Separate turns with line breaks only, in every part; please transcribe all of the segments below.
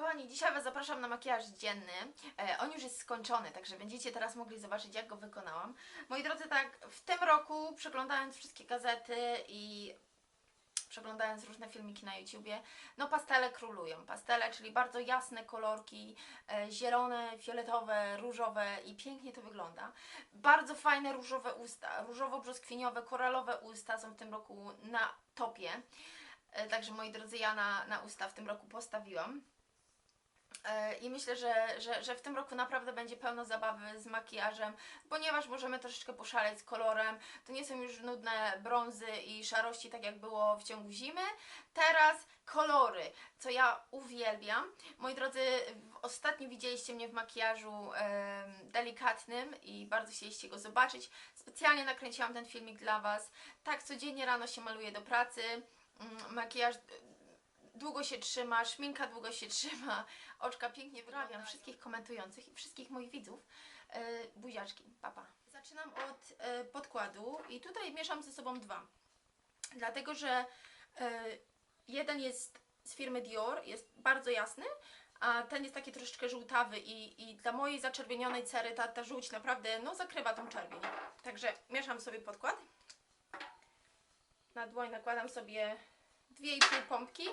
Kochani, dzisiaj Was zapraszam na makijaż dzienny. E, on już jest skończony, także będziecie teraz mogli zobaczyć, jak go wykonałam. Moi drodzy, tak, w tym roku przeglądając wszystkie gazety i przeglądając różne filmiki na YouTubie, no pastele królują. Pastele, czyli bardzo jasne kolorki, e, zielone, fioletowe, różowe i pięknie to wygląda. Bardzo fajne różowe usta, różowo-brzoskwiniowe, koralowe usta są w tym roku na topie. E, Także moi drodzy, ja na, na usta w tym roku postawiłam. E, I myślę, że, że, że w tym roku naprawdę będzie pełno zabawy z makijażem, ponieważ możemy troszeczkę poszaleć z kolorem. To nie są już nudne brązy i szarości, tak jak było w ciągu zimy. Teraz kolory, co ja uwielbiam. Moi drodzy, ostatnio widzieliście mnie w makijażu delikatnym i bardzo chcieliście go zobaczyć. Specjalnie nakręciłam ten filmik dla Was. Tak, codziennie rano się maluję do pracy. Mm, Makijaż długo się trzyma, szminka długo się trzyma, oczka pięknie wyrabiam wszystkich komentujących i wszystkich moich widzów. Yy, buziaczki, papa. Zaczynam od e, podkładu i tutaj mieszam ze sobą dwa. Dlatego, że e, jeden jest z firmy Dior, jest bardzo jasny, a ten jest taki troszeczkę żółtawy i, i dla mojej zaczerwienionej cery ta, ta żółć naprawdę no, zakrywa tą czerwień. Także mieszam sobie podkład. Na dłoń nakładam sobie 2,5 pompki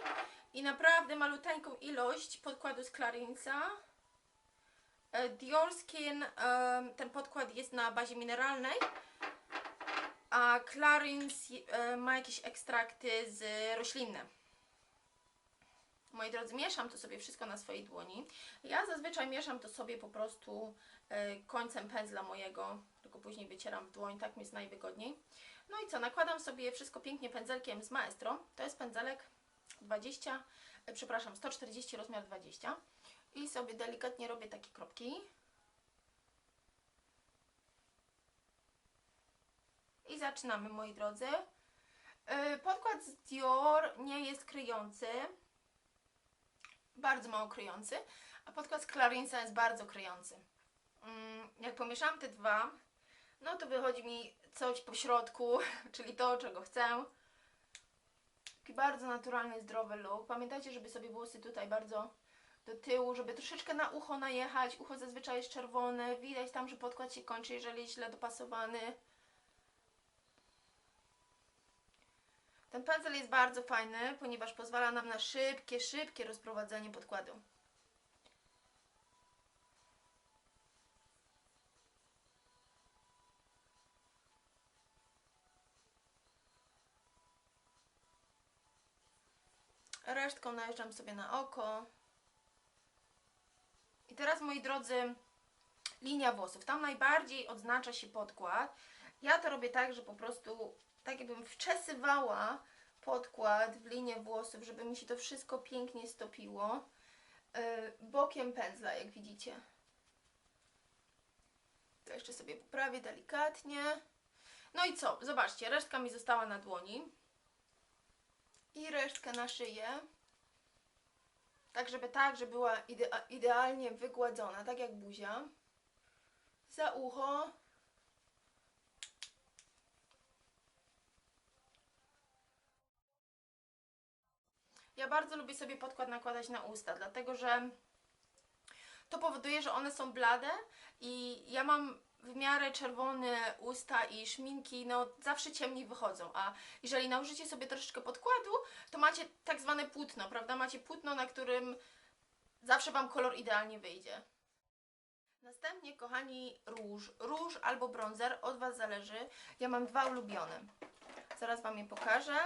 i naprawdę maluteńką ilość podkładu z Clarinsa. E, Dior Skin, ten podkład jest na bazie mineralnej, a Clarins e, ma jakieś ekstrakty z roślinne. Moi drodzy, mieszam to sobie wszystko na swojej dłoni. Ja zazwyczaj mieszam to sobie po prostu e, końcem pędzla mojego, tylko później wycieram w dłoń, tak mi jest najwygodniej. No i co, nakładam sobie wszystko pięknie pędzelkiem z Maestro. To jest pędzelek 20, e, przepraszam, 140 rozmiar 20. I sobie delikatnie robię takie kropki. I zaczynamy, moi drodzy. E, Podkład z Dior nie jest kryjący. Bardzo mało kryjący. A podkład z Clarinsa jest bardzo kryjący. Mm, Jak pomieszam te dwa, no to wychodzi mi coś po środku, czyli to, czego chcę. Taki bardzo naturalny, zdrowy look. Pamiętajcie, żeby sobie włosy tutaj bardzo do tyłu, żeby troszeczkę na ucho najechać. Ucho zazwyczaj jest czerwone. Widać tam, że podkład się kończy, jeżeli źle dopasowany. Ten pędzel jest bardzo fajny, ponieważ pozwala nam na szybkie, szybkie rozprowadzenie podkładu. Resztką najeżdżam sobie na oko. I teraz, moi drodzy, linia włosów. Tam najbardziej odznacza się podkład. Ja to robię tak, że po prostu tak jakbym wczesywała podkład w linię włosów, żeby mi się to wszystko pięknie stopiło. Yy, bokiem pędzla, jak widzicie. To jeszcze sobie poprawię delikatnie. No i co? Zobaczcie, resztka mi została na dłoni. I resztkę na szyję. Tak, żeby tak, żeby była idea idealnie wygładzona, tak jak buzia. Za ucho. Ja bardzo lubię sobie podkład nakładać na usta, dlatego że to powoduje, że one są blade i ja mam w miarę czerwone usta i szminki, no zawsze ciemniej wychodzą, a jeżeli nałożycie sobie troszeczkę podkładu, to macie tak zwane płótno, prawda? Macie płótno, na którym zawsze Wam kolor idealnie wyjdzie. Następnie, kochani, róż. Róż albo bronzer, od Was zależy. Ja mam dwa ulubione. Zaraz Wam je pokażę.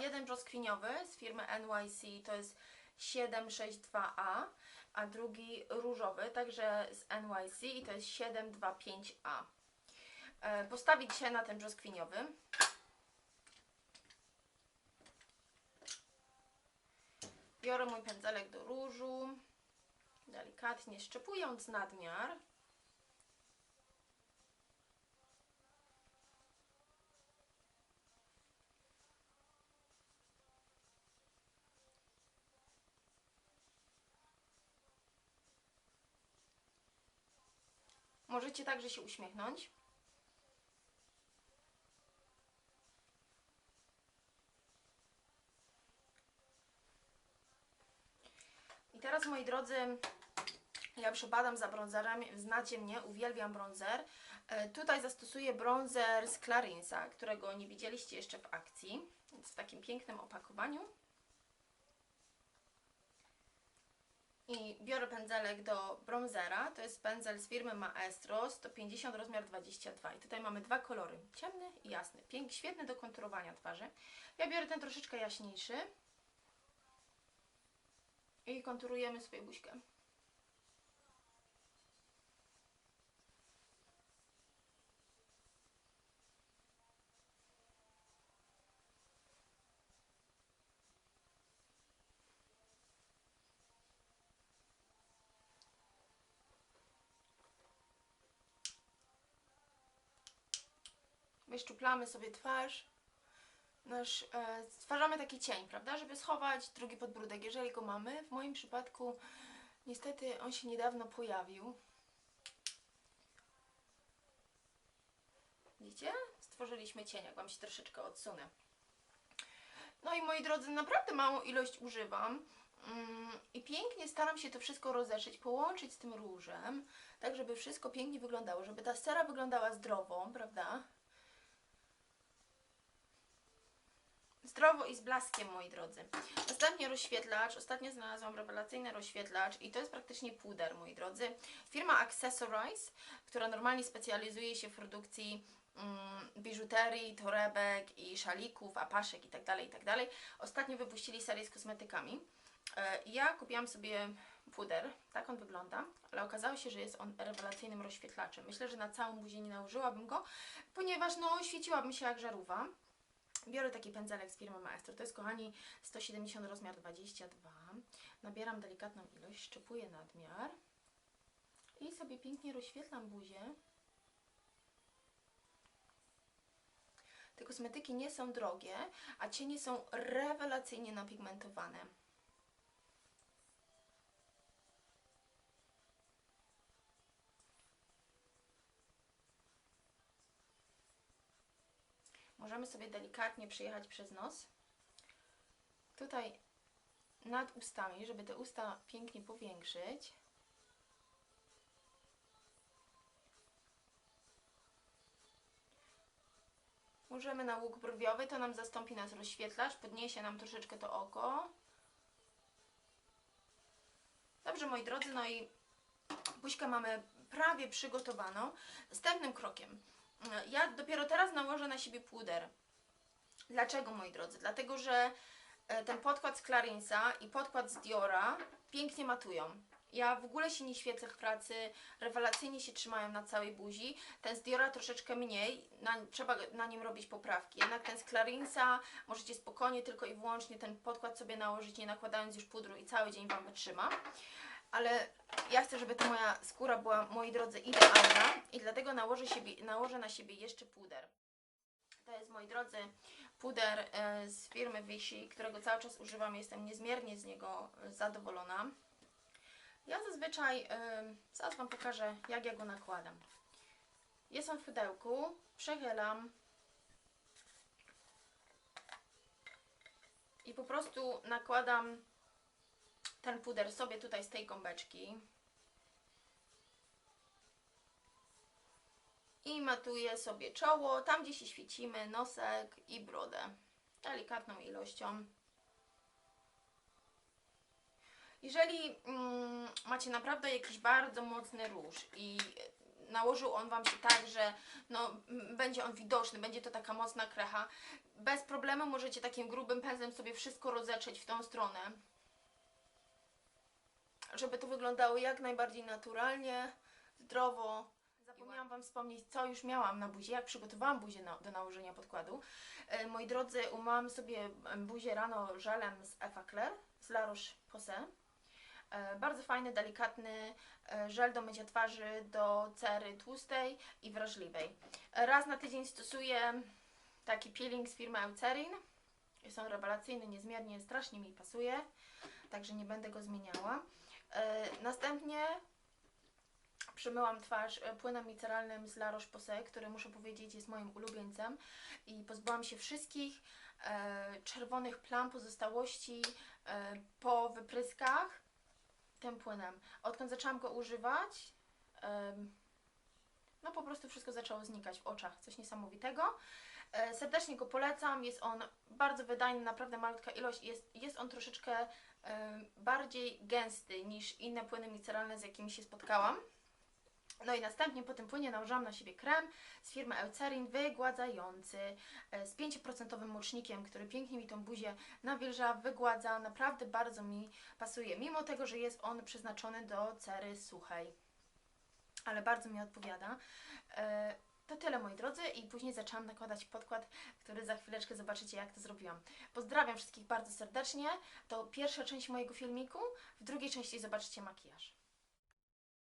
Jeden brzoskwiniowy z firmy NYC to jest 762A, a drugi różowy, także z NYC i to jest 725A. E, Postawić się na ten brzoskwiniowy. Biorę mój pędzelek do różu, delikatnie szczepując nadmiar. Możecie także się uśmiechnąć. I teraz, moi drodzy, ja przebadam za brązerami, znacie mnie, uwielbiam brązer. E, tutaj zastosuję brązer z Clarinsa, którego nie widzieliście jeszcze w akcji, więc w takim pięknym opakowaniu. I biorę pędzelek do bronzera. To jest pędzel z firmy Maestro 150 rozmiar 22. I tutaj mamy dwa kolory, ciemny i jasny. Pięk, świetny do konturowania twarzy. Ja biorę ten troszeczkę jaśniejszy. I konturujemy sobie buźkę. Wyszczuplamy sobie twarz. Nasz, e, stwarzamy taki cień, prawda, żeby schować drugi podbródek, jeżeli go mamy. W moim przypadku niestety on się niedawno pojawił. Widzicie? Stworzyliśmy cień, jak Wam się troszeczkę odsunę. No i moi drodzy, naprawdę małą ilość używam. Mm, I pięknie staram się to wszystko rozeszyć, połączyć z tym różem, tak żeby wszystko pięknie wyglądało, żeby ta cera wyglądała zdrowo, prawda? Zdrowo i z blaskiem, moi drodzy. Następnie rozświetlacz. Ostatnio znalazłam rewelacyjny rozświetlacz i to jest praktycznie puder, moi drodzy. Firma Accessorize, która normalnie specjalizuje się w produkcji mm, biżuterii, torebek i szalików, apaszek itd., itd. Ostatnio wypuścili serię z kosmetykami. E, Ja kupiłam sobie puder, tak on wygląda, ale okazało się, że jest on rewelacyjnym rozświetlaczem. Myślę, że na całą buzię nie nałożyłabym go, ponieważ no świeciłabym się jak żarówa. Biorę taki pędzelek z firmy Maestro. To jest, kochani, 170 rozmiar 22. Nabieram delikatną ilość, szczepuję nadmiar i sobie pięknie rozświetlam buzię. Te kosmetyki nie są drogie, a cienie są rewelacyjnie napigmentowane. Możemy sobie delikatnie przejechać przez nos. Tutaj nad ustami, żeby te usta pięknie powiększyć. Możemy na łuk brwiowy, to nam zastąpi nas rozświetlacz, podniesie nam troszeczkę to oko. Dobrze, moi drodzy, no i buźkę mamy prawie przygotowaną. Następnym krokiem ja dopiero teraz nałożę na siebie puder. Dlaczego, moi drodzy? Dlatego, że e, ten podkład z Clarinsa i podkład z Diora pięknie matują. Ja w ogóle się nie świecę w pracy, rewelacyjnie się trzymają na całej buzi. Ten z Diora troszeczkę mniej, na, trzeba na nim robić poprawki. Jednak ten z Clarinsa możecie spokojnie tylko i wyłącznie ten podkład sobie nałożyć, nie nakładając już pudru i cały dzień Wam wytrzyma ale ja chcę, żeby ta moja skóra była, moi drodzy, idealna i dlatego nałożę, siebie, nałożę na siebie jeszcze puder. To jest, moi drodzy, puder e, z firmy Vichy, którego cały czas używam. Jestem niezmiernie z niego e, zadowolona. Ja zazwyczaj, e, zaraz Wam pokażę, jak ja go nakładam. Jest on w pudełku, przechylam i po prostu nakładam ten puder sobie tutaj z tej gąbeczki. I matuję sobie czoło, tam gdzie się świecimy, nosek i brodę. Delikatną ilością. Jeżeli mm, macie naprawdę jakiś bardzo mocny róż i nałożył on Wam się tak, że no, będzie on widoczny, będzie to taka mocna krecha, bez problemu możecie takim grubym pędzlem sobie wszystko rozetrzeć w tą stronę żeby to wyglądało jak najbardziej naturalnie, zdrowo. Zapomniałam Wam wspomnieć, co już miałam na buzi, jak przygotowałam buzię na, do nałożenia podkładu. E, moi drodzy, umyłam sobie buzię rano żelem z Effaclar, z La Roche-Posay. E, bardzo fajny, delikatny e, żel do mycia twarzy, do cery tłustej i wrażliwej. Raz na tydzień stosuję taki peeling z firmy Eucerin. Jest on rewelacyjny, niezmiernie, strasznie mi pasuje, także nie będę go zmieniała. E, następnie przymyłam twarz e, płynem miceralnym z La Roche-Posay, który muszę powiedzieć jest moim ulubieńcem i pozbyłam się wszystkich e, czerwonych plam, pozostałości e, po wypryskach. tym płynem. Odkąd zaczęłam go używać, em, no po prostu wszystko zaczęło znikać w oczach. Coś niesamowitego. E, Serdecznie go polecam. Jest on bardzo wydajny, naprawdę malutka ilość. Jest, jest on troszeczkę em, bardziej gęsty niż inne płyny micelarne, z jakimi się spotkałam. No i następnie po tym płynie nałożyłam na siebie krem z firmy Eucerin wygładzający e, z 5% mocznikiem, który pięknie mi tą buzię nawilża, wygładza, naprawdę bardzo mi pasuje, mimo tego, że jest on przeznaczony do cery suchej, ale bardzo mi odpowiada. To tyle moi drodzy i później zaczęłam nakładać podkład, który za chwileczkę zobaczycie jak to zrobiłam. Pozdrawiam wszystkich bardzo serdecznie. To pierwsza część mojego filmiku, w drugiej części zobaczycie makijaż.